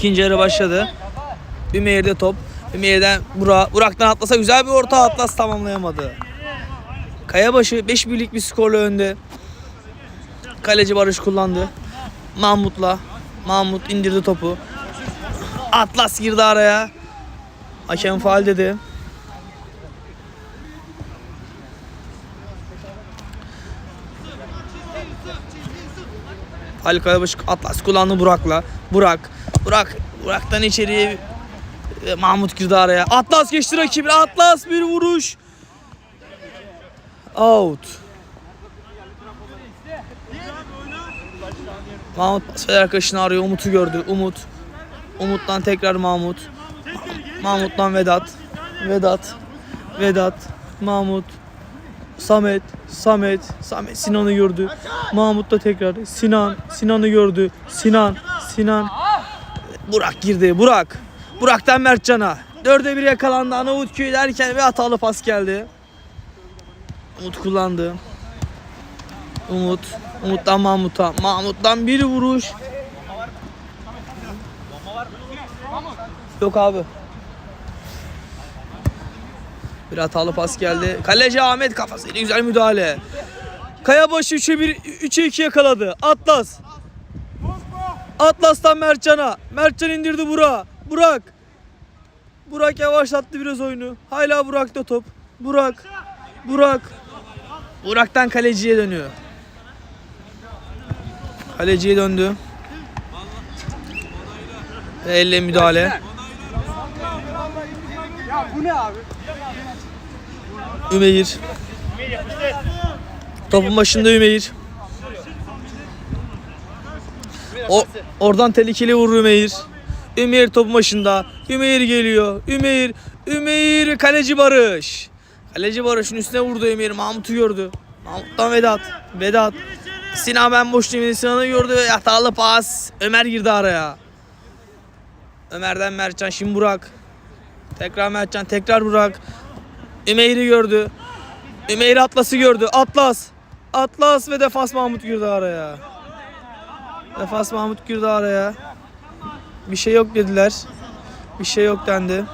İkinci yarı başladı. Ümeyir'de top. Ümeyir'den Burak. Burak'tan atlasa güzel bir orta atlas tamamlayamadı. Kayabaşı 5 birlik bir skorla önde. Kaleci Barış kullandı. Mahmut'la. Mahmut indirdi topu. Atlas girdi araya. Hakem faal dedi. Ali Kayabaşı Atlas kullandı Burak'la. Burak. Burak. Burak'tan içeriye e, Mahmut girdi araya. Atlas geçti rakibine. Atlas bir vuruş. Out. Mahmut pas ver arkadaşını arıyor. Umut'u gördü. Umut. Umut'tan tekrar Mahmut. Mahmut'tan Vedat. Vedat. Vedat. Mahmut. Samet. Samet. Samet Sinan'ı gördü. Mahmut da tekrar. Sinan. Sinan'ı gördü. Sinan. Sinan. Burak girdi. Burak. Burak'tan Mertcan'a. Dörde bir yakalandı. Arnavutköy derken bir hatalı pas geldi. Umut kullandı. Umut. Umut'tan Mahmut'a. Mahmut'tan bir vuruş. Yok abi. Bir hatalı pas geldi. Kaleci Ahmet kafasıyla güzel müdahale. Kayabaşı 3'e 1 3'e 2 yakaladı. Atlas. Atlas'tan Mertcan'a. Mertcan indirdi Burak. Burak. Burak yavaşlattı biraz oyunu. Hala Burak'ta top. Burak. Burak. Burak'tan kaleciye dönüyor. Kaleciye döndü. Ve elle müdahale. Ümeyir. Topun başında Ümeyir. O, oradan tehlikeli vurur Ümeyir. Ümeyir topun başında. Ümeyir geliyor. Ümeyir. Ümeyir kaleci Barış. Kaleci Barış'ın üstüne vurdu Ümeyir. Mahmut'u gördü. Mahmut'tan Vedat. Vedat. Sinan ben boş değilim. Sinan'ı gördü ve hatalı pas. Ömer girdi araya. Ömer'den Mertcan şimdi Burak. Tekrar Mertcan tekrar Burak. Ümeyr'i gördü. Ümeyr Atlas'ı gördü. Atlas. Atlas ve defas Mahmut girdi araya. Defas Mahmut girdi araya. Bir şey yok dediler. Bir şey yok dendi.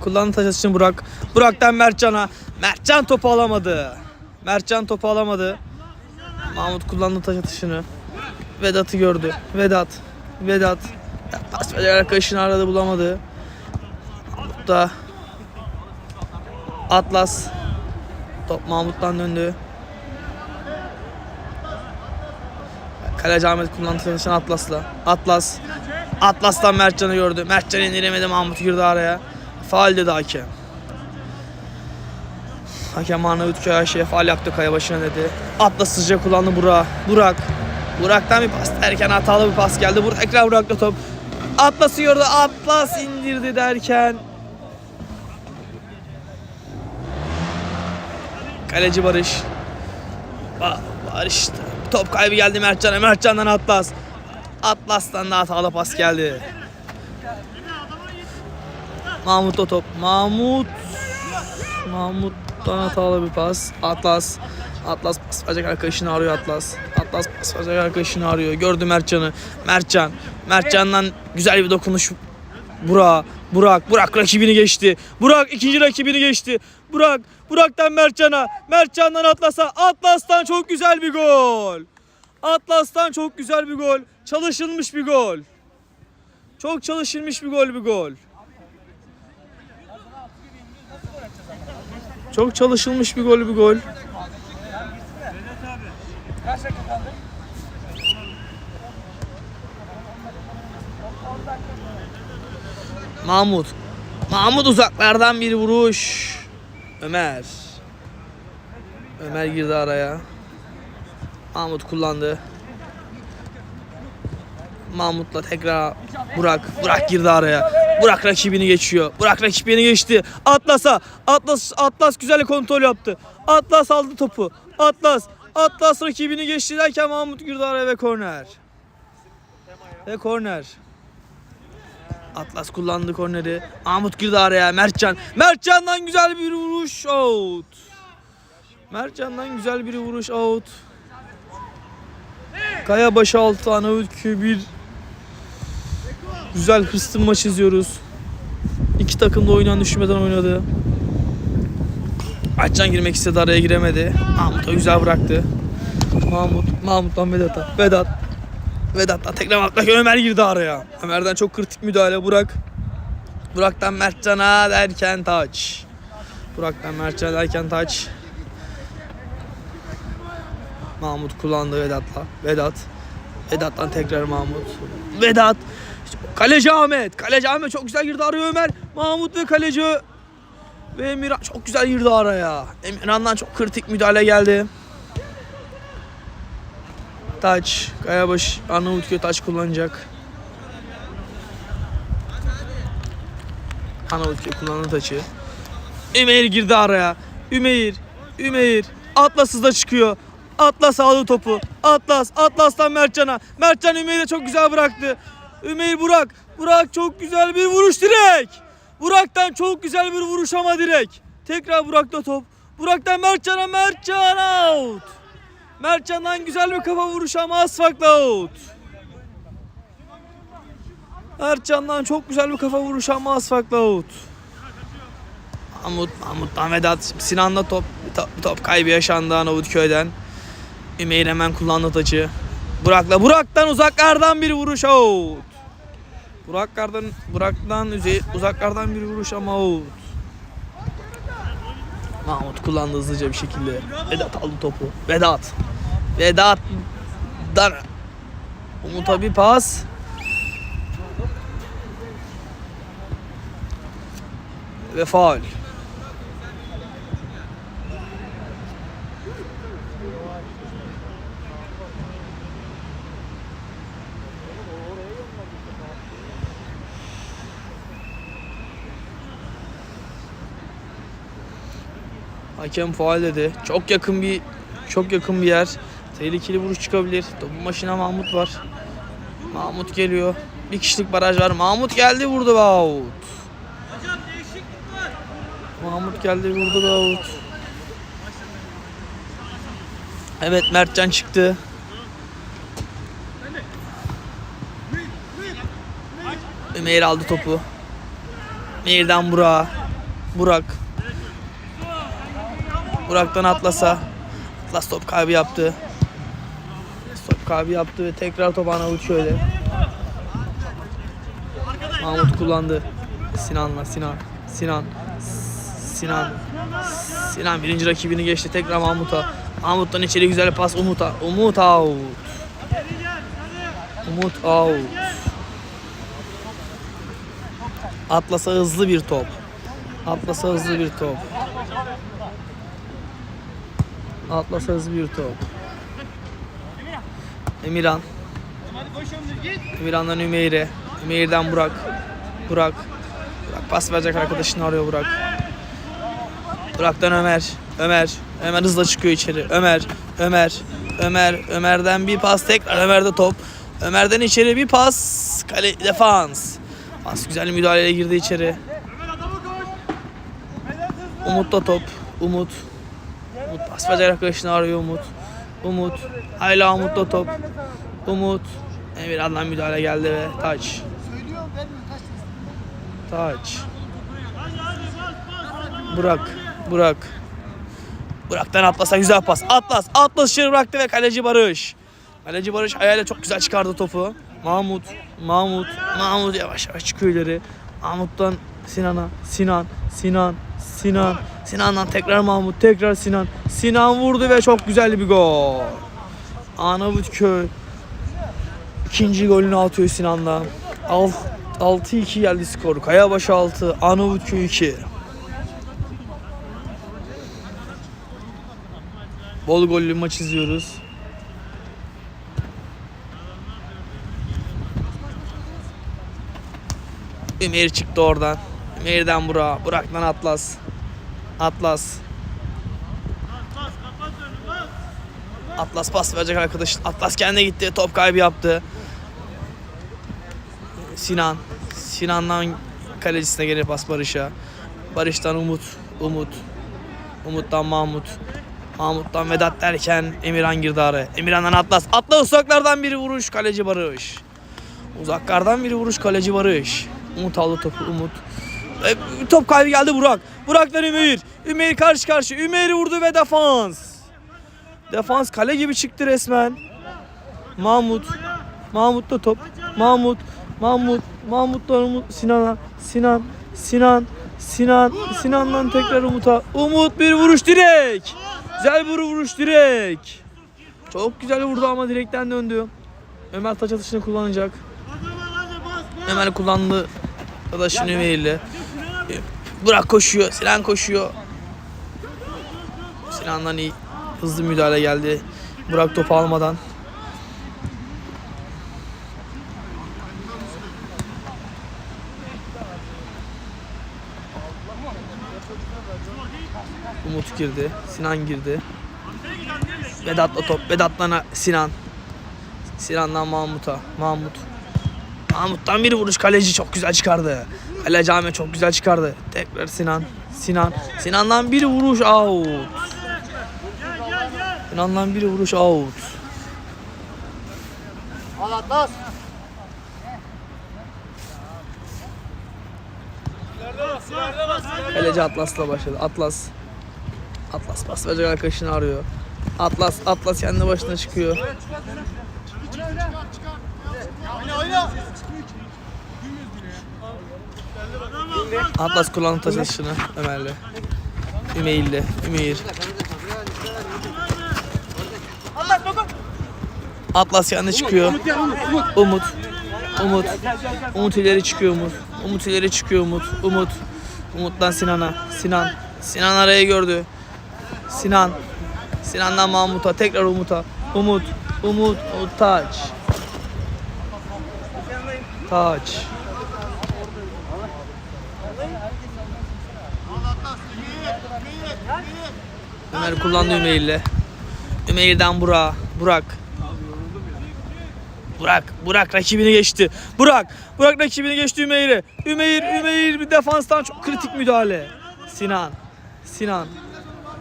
Kullandı taş için Burak. Burak'tan Mertcan'a. Mertcan topu alamadı. Mertcan topu alamadı. Mahmut kullandı taş atışını. Vedat'ı gördü. Vedat. Vedat. Pas arkadaşını aradı bulamadı. Mahmut da. Atlas. Top Mahmut'tan döndü. Kaleci Ahmet kullandı taşını Atlas'la. Atlas. Atlas'tan Mertcan'ı gördü. Mertcan indiremedi Mahmut girdi araya. Faal dedi hakem. Hakem Arnavutköy Ayşe'ye faal yaptı kaya başına dedi. Atlas sıcak kullandı Burak. Burak. Burak'tan bir pas derken hatalı bir pas geldi. Burak tekrar Burak'la top. Atlas'ı gördü. Atlas indirdi derken. Kaleci Barış. Ba Barış. Top kaybı geldi Mertcan'a. Mertcan'dan Atlas. Atlas'tan da hatalı pas geldi. Mahmut o top. Mahmut. Mahmut'tan hatalı bir pas. Atlas. Atlas pas verecek arkadaşını arıyor Atlas. Atlas pas verecek arkadaşını arıyor. Gördü Mertcan'ı. Mertcan. Mertcan'dan güzel bir dokunuş. Burak. Burak. Burak rakibini geçti. Burak ikinci rakibini geçti. Burak. Burak'tan Mertcan'a. Mertcan'dan Atlas'a. Atlas'tan çok güzel bir gol. Atlas'tan çok güzel bir gol. Çalışılmış bir gol. Çok çalışılmış bir gol bir gol. Çok çalışılmış bir gol bir gol. Mahmut. Mahmut uzaklardan bir vuruş. Ömer. Ömer girdi araya. Mahmut kullandı. Mahmut'la tekrar Burak. Burak girdi araya. Burak rakibini geçiyor. Burak rakibini geçti. Atlas'a. Atlas Atlas güzel kontrol yaptı. Atlas aldı topu. Atlas. Atlas rakibini geçti derken Mahmut girdi araya ve korner. Ve korner. Atlas kullandı korneri. Mahmut girdi araya. Mertcan. Mertcan'dan güzel bir vuruş. Out. Mertcan'dan güzel bir vuruş out. Kaya başı altı Arnavutköy bir güzel hırslı maç izliyoruz. İki takım da oynayan düşmeden oynadı. Açcan girmek istedi araya giremedi. Mahmut da güzel bıraktı. Mahmut, Mahmut'tan Vedat'a. Vedat. Vedat'tan tekrar Mahmut'la Ömer girdi araya. Ömer'den çok kritik müdahale Burak. Burak'tan Mertcan'a derken taç. Burak'tan Mertcan'a derken taç. Mahmut kullandı Vedat'la. Vedat. Vedat'tan tekrar Mahmut. Vedat. Kaleci Ahmet. Kaleci Ahmet çok güzel girdi araya Ömer. Mahmut ve kaleci ve Emirhan çok güzel girdi araya. Emirhan'dan çok kritik müdahale geldi. Taç. Kayabaş. Arnavutköy taç kullanacak. Arnavutköy kullandı taçı. Ümeyir girdi araya. Ümeyir. Ümeyir. Atlas hızla çıkıyor. Atlas aldı topu. Atlas. Atlas'tan Mertcan'a. Mertcan Ümeyir'e çok güzel bıraktı. Ümeyir Burak. Burak çok güzel bir vuruş direkt. Burak'tan çok güzel bir vuruş ama direkt. Tekrar Burak'ta top. Burak'tan Mertcan'a Mertcan out. Mertcan'dan güzel bir kafa vuruşu ama asfakla out. Mertcan'dan çok güzel bir kafa vuruşu ama asfakla out. Mahmut, Mahmut'tan Vedat. Sinan'la top, top, top kaybı yaşandı Arnavutköy'den. Ümeyr hemen kullandı taçı. Burak'la Burak'tan uzaklardan bir vuruş out. Burak'lardan Burak'tan uzaklardan bir vuruş ama out. Mahmut kullandı hızlıca bir şekilde. Vedat aldı topu. Vedat. Vedat. Dan. Umut'a bir pas. Ve faul. Hakem faul dedi. Çok yakın bir çok yakın bir yer. Tehlikeli vuruş çıkabilir. Topun başına Mahmut var. Mahmut geliyor. Bir kişilik baraj var. Mahmut geldi vurdu ve out. Mahmut geldi vurdu ve out. Evet Mertcan çıktı. Ömer aldı topu. Mehir'den Burak'a. Burak. Burak'tan Atlas'a. Atlas top kaybı yaptı. Top kaybı yaptı ve tekrar top Arnavut şöyle. Mahmut kullandı. Sinan'la Sinan. Sinan. Sinan. Sinan birinci rakibini geçti. Tekrar Mahmut'a. Mahmut'tan içeri güzel pas Umut'a. Umut out. Umut out. Atlas'a hızlı bir top. Atlas'a hızlı bir top. Atlas'a hızlı bir top. Emirhan. Emirhan'dan Ümeyr'e. Ümeyr'den Burak. Burak. Burak pas verecek arkadaşını arıyor Burak. Burak'tan Ömer. Ömer. Ömer hızla çıkıyor içeri. Ömer. Ömer. Ömer. Ömer'den bir pas tekrar Ömer'de top. Ömer'den içeri bir pas. Kale defans. Pas güzel müdahaleyle girdi içeri. Umut da top. Umut. Verecek arkadaşını arıyor Umut. Umut. Hala Umut'ta top. Umut. Emirhan'dan müdahale geldi ve taç. Taç. Burak. Burak. Burak'tan Atlas'a güzel pas. Atlas. Atlas içeri bıraktı ve kaleci Barış. Kaleci Barış ayağıyla çok güzel çıkardı topu. Mahmut. Mahmut. Mahmut yavaş yavaş çıkıyor ileri. Mahmut'tan Sinan'a. Sinan. Sinan. Sinan. Sinan'dan tekrar Mahmut. Tekrar Sinan. Sinan vurdu ve çok güzel bir gol. Arnavutköy. İkinci golünü atıyor Sinan'la. Alt- 6-2 geldi skor. Kayabaşı 6, Arnavutköy 2. Bol gollü maç izliyoruz. Ömer çıktı oradan. Ömer'den Burak. Burak'tan Atlas. Atlas. Atlas pas verecek arkadaş. Atlas kendine gitti. Top kaybı yaptı. Sinan. Sinan'dan kalecisine gelir pas Barış'a. Barış'tan Umut. Umut. Umut'tan Mahmut. Mahmut'tan Vedat derken Emirhan girdi araya. Emirhan'dan Atlas. Atlas uzaklardan biri vuruş. Kaleci Barış. Uzaklardan biri vuruş. Kaleci Barış. Umut aldı topu. Umut. E, top kaybı geldi Burak. Burak'tan Ümeyir. Ümeyir karşı karşı. Ümeyir vurdu ve defans. Defans kale gibi çıktı resmen. Mahmut. Mahmut da top. Mahmut. Mahmut. Mahmut'tan Umut. Sinan'a. Sinan. Sinan. Sinan. Sinan'dan tekrar Umut'a. Umut bir vuruş direk. Güzel bir vuruş direk. Çok güzel vurdu ama direkten döndü. Ömer taç atışını kullanacak. Ömer kullandı. Arkadaşın Ömer'le. Burak koşuyor. Sinan koşuyor. Sinan'dan iyi hızlı müdahale geldi. Burak topu almadan. Umut girdi. Sinan girdi. Vedat'la top. Vedat'la Sinan. Sinan'dan Mahmut'a. Mahmut. Mahmut'tan bir vuruş kaleci çok güzel çıkardı. Kaleci Ahmet çok güzel çıkardı. Tekrar Sinan. Sinan. Sinan'dan bir vuruş out. Sinan'dan bir vuruş out. Al Atlas. Kaleci Atlas'la başladı. Atlas. Atlas pas verecek arkadaşını arıyor. Atlas, Atlas kendi başına çıkıyor. Oyna oyna. Atlas kullandı taç atışını Ömer'le. Ümeyr'le. Ümeyr. Atlas kendi çıkıyor. Umut. Umut. Umut ileri çıkıyor Umut. Umut ileri çıkıyor Umut. Umut. Umut'tan Sinan'a. Sinan. Sinan arayı gördü. Sinan. Sinan'dan Mahmut'a. Tekrar Umut'a. Umut. Umut. Umut taç. Taç. Ömer kullandı Ümeyr'le. Ümeyr'den Burak. Burak. Burak. Burak rakibini geçti. Burak. Burak rakibini geçti Ümeyr'e. Ümeyr. Ümeyr bir defanstan çok kritik müdahale. Sinan. Sinan.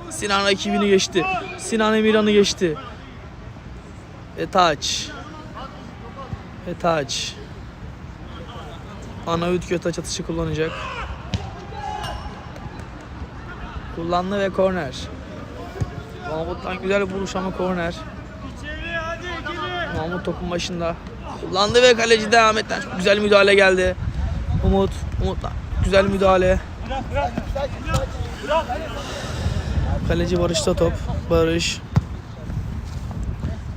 Sinan rakibini geçti. Sinan Emirhan'ı geçti. Ve taç. Ve taç. Anavut Götaç atışı kullanacak. Kullandı ve korner. Mahmut'tan güzel bir vuruş ama korner. Mahmut topun başında. Kullandı ve kaleci de Ahmet'ten çok güzel müdahale geldi. Umut, Umut'tan güzel müdahale. Kaleci Barış'ta top. Barış.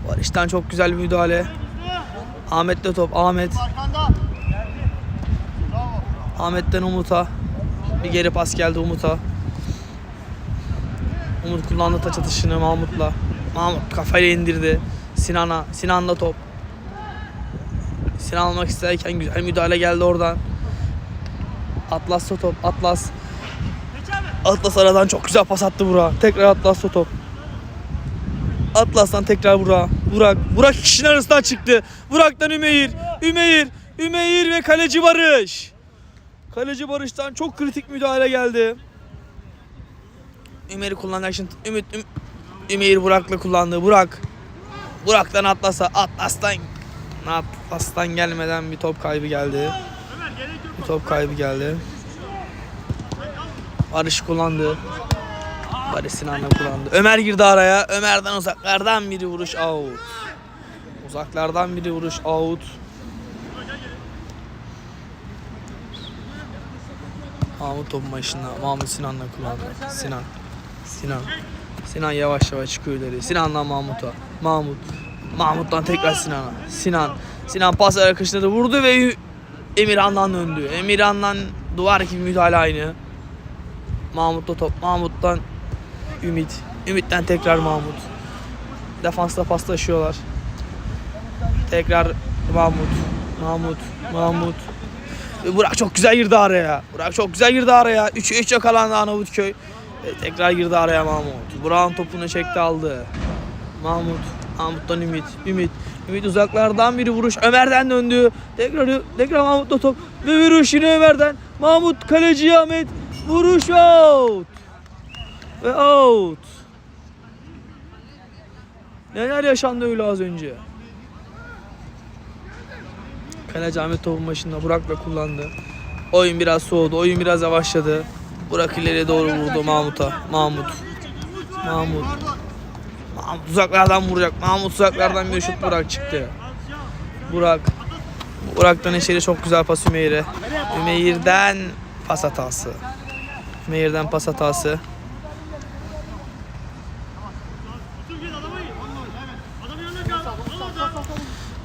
Barış'tan çok güzel bir müdahale. Ahmet'te top. Ahmet. Ahmet'ten Umut'a. Bir geri pas geldi Umut'a. Umut kullandı taç atışını Mahmut'la. Mahmut kafayla indirdi. Sinan'a. Sinan'la top. Sinan almak isterken güzel müdahale geldi oradan. Atlas'la top. Atlas. Atlas aradan çok güzel pas attı Burak. Tekrar Atlas'la top. Atlas'tan tekrar Burak. Burak. Burak kişinin arasından çıktı. Burak'tan Ümeyir. Ümeyir. Ümeyir ve kaleci Barış. Kaleci Barış'tan çok kritik müdahale geldi. Ümer'i kullanacak şimdi. Ümit, Üm, Ümeyir Burak'la kullandı. Burak. Burak'tan Atlas'a. Atlas'tan Atlas'tan gelmeden bir top kaybı geldi. Bir top kaybı geldi. Barış kullandı. Barış Sinan'la kullandı. Ömer girdi araya. Ömer'den uzaklardan biri vuruş out. Uzaklardan biri vuruş out. Mahmut topun başında. Mahmut Sinan'la kullandı. Sinan. Sinan. Sinan yavaş yavaş çıkıyor ileri. Sinan'dan Mahmut'a. Mahmut. Mahmut'tan tekrar Sinan'a. Sinan. Sinan pas arkadaşları vurdu ve Emirhan'dan döndü. Emirhan'dan duvar gibi müdahale aynı. Mahmut'ta top. Mahmut'tan Ümit. Ümit'ten tekrar Mahmut. Defansta paslaşıyorlar. Tekrar Mahmut. Mahmut. Mahmut. Burak çok güzel girdi araya. Burak çok güzel girdi araya. 3'e 3 yakalandı Arnavutköy. Ve tekrar girdi araya Mahmut. Burak'ın topunu çekti aldı. Mahmut. Mahmut'tan Ümit. Ümit. Ümit uzaklardan biri vuruş. Ömer'den döndü. Tekrar tekrar Mahmut'la top. Ve vuruş yine Ömer'den. Mahmut kaleci Ahmet. Vuruş out. Ve out. Neler yaşandı öyle az önce. Kaleci Ahmet topun başında Burak'la kullandı. Oyun biraz soğudu. Oyun biraz yavaşladı. Burak ileriye doğru vurdu Mahmut'a. Mahmut. Mahmut. Mahmut uzaklardan vuracak. Mahmut uzaklardan bir şut Burak çıktı. Burak. Burak'tan içeri çok güzel pas Ümeyir'e. Ümeyir'den pas hatası. Ümeyir'den pas hatası.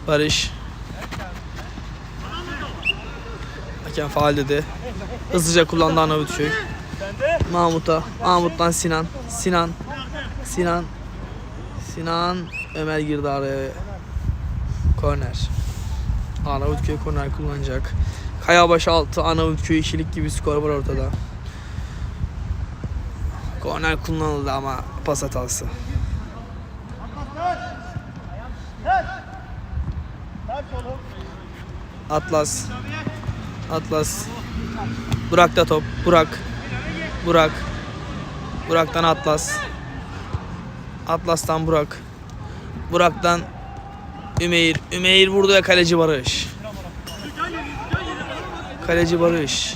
Barış. Hakem faal dedi. Hızlıca kullandı Arnavutköy. Mahmut'a. Mahmut'tan Sinan. Sinan. Sinan. Sinan. Ömer girdi araya. Korner. Arnavutköy korner kullanacak. Kayabaşı 6, Arnavutköy ikilik gibi skor var ortada. Korner kullanıldı ama pas hatası. Atlas. Atlas. Burak da top. Burak. Burak. Burak'tan Atlas. Atlas'tan Burak. Burak'tan Ümeyir. Ümeyir vurdu ya kaleci Barış. Kaleci Barış.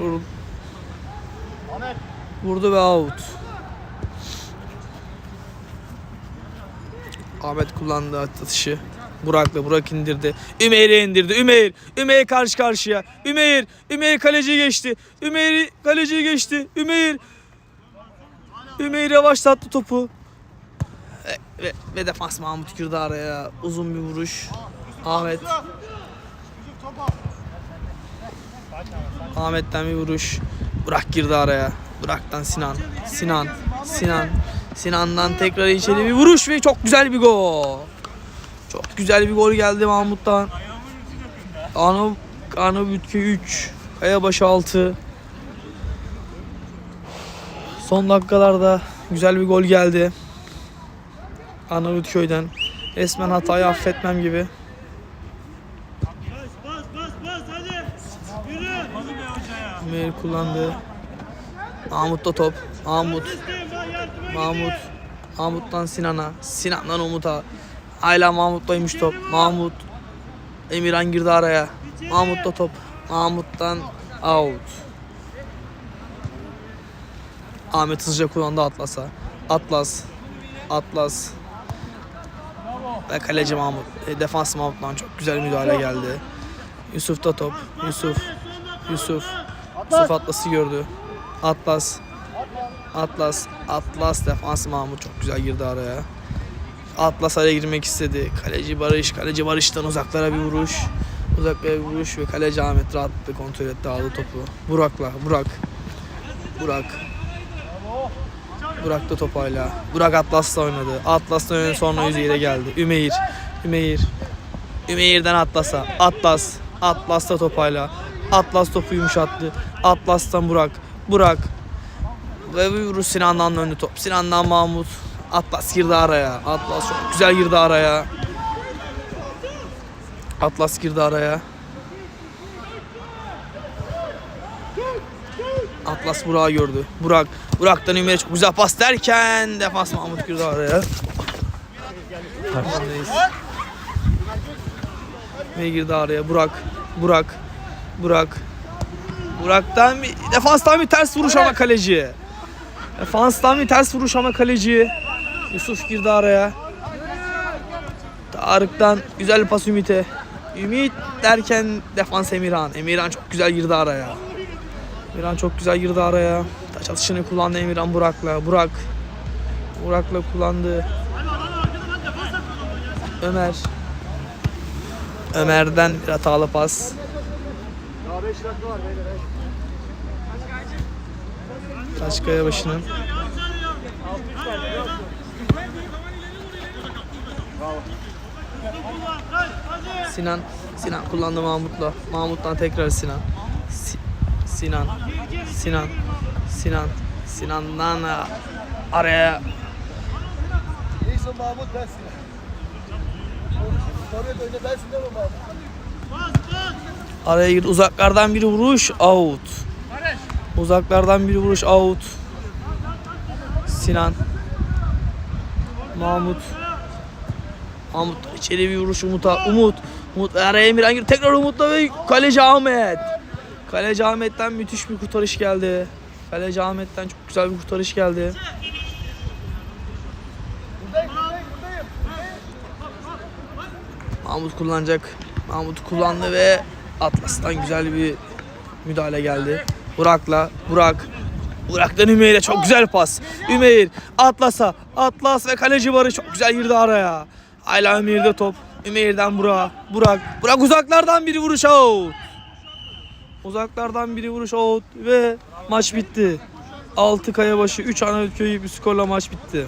Vur- Vurdu ve out. Ahmet kullandı atışı. Burak'la Burak indirdi. Ümeyr'e indirdi. Ümeyr. Ümeyr karşı karşıya. Ümeyr. Ümeyr kaleciyi geçti. Ümeyr kaleciyi geçti. Ümeyr. Ümeyr yavaşlattı topu. Ve, ve, ve defans Mahmut girdi araya. Uzun bir vuruş. Ahmet. Ahmet'ten bir vuruş. Burak girdi araya. Burak'tan Sinan. Sinan. Sinan. Sinan'dan tekrar içeri bir vuruş ve çok güzel bir gol. Çok güzel bir gol geldi Mahmut'tan. Arnav Arnavutköy 3. Kayabaşı 6. Son dakikalarda güzel bir gol geldi. Arnavutköy'den. Resmen hatayı affetmem gibi. Ömer kullandı. Mahmut'ta top. Mahmut. Mahmut. Mahmut'tan Sinan'a. Sinan'dan Umut'a. Hala Mahmut'taymış top. Mahmut. Emirhan girdi araya. Mahmut'ta top. Mahmut'tan out. Ahmet hızlıca kullandı Atlas'a. Atlas. Atlas. Ve kaleci Mahmut. E, defans Mahmut'tan çok güzel müdahale geldi. Yusuf'ta top. Yusuf. Yusuf. Yusuf Atlas'ı gördü. Atlas. Atlas, Atlas defans Mahmut çok güzel girdi araya. Atlas araya girmek istedi. Kaleci Barış, kaleci Barış'tan uzaklara bir vuruş. Uzaklara bir vuruş ve kaleci Ahmet rahatlıkla kontrol etti aldı topu. Burak'la, Burak. Burak. Burak da top hala. Burak Atlas'la oynadı. Atlas'la oynadı sonra Üzeyir'e geldi. Ümeyir. Ümeyir. Ümeyir'den Atlas'a. Atlas. Atlas'ta top hala. Atlas topu yumuşattı. Atlas'tan Burak. Burak. Ve bir vuruş Sinan'dan döndü top. Sinan'dan Mahmut. Atlas girdi araya. Atlas çok güzel girdi araya. Atlas girdi araya. Atlas Burak'ı gördü. Burak. Burak'tan Ümer'e çok güzel pas derken defans Mahmut girdi araya. Farkındayız. Ve girdi araya. Burak. Burak. Burak. Burak'tan bir defanstan bir ters vuruş ama kaleci. Defanstan bir ters vuruş ama kaleci. Yusuf girdi araya. Tarık'tan güzel pas Ümit'e. Ümit derken defans Emirhan. Emirhan çok güzel girdi araya. Emirhan çok güzel girdi araya. Taç atışını kullandı Emirhan Burak'la. Burak. Burak'la kullandı. Ömer. Ömer'den bir hatalı pas. Daha 5 dakika var beyler. Taşkaya başının. Sinan Sinan kullandı Mahmut'la. Mahmut'tan tekrar Sinan. Si- Sinan. Sinan. Sinan. Sinan'dan a- araya İyiyse Mahmut mi Mahmut? araya girdi. Uzaklardan bir vuruş. Out. Uzaklardan bir vuruş out. Sinan. Mahmut. Mahmut içeri bir vuruş Umut'a. Umut. Umut ve araya. Tekrar Umut'la ve kaleci Ahmet. Kaleci Ahmet'ten müthiş bir kurtarış geldi. Kaleci Ahmet'ten çok güzel bir kurtarış geldi. Mahmut kullanacak. Mahmut kullandı ve Atlas'tan güzel bir müdahale geldi. Burak'la Burak Burak'tan Ümeyir'e çok güzel pas. Ümeyir Atlas'a Atlas ve kaleci Barış çok güzel girdi araya. Hala Ümeyir'de top. Ümeyir'den Burak. Burak. Burak uzaklardan bir vuruş out. Uzaklardan biri vuruş out ve maç bitti. 6 Kayabaşı 3 Arnavutköy'ü bir skorla maç bitti.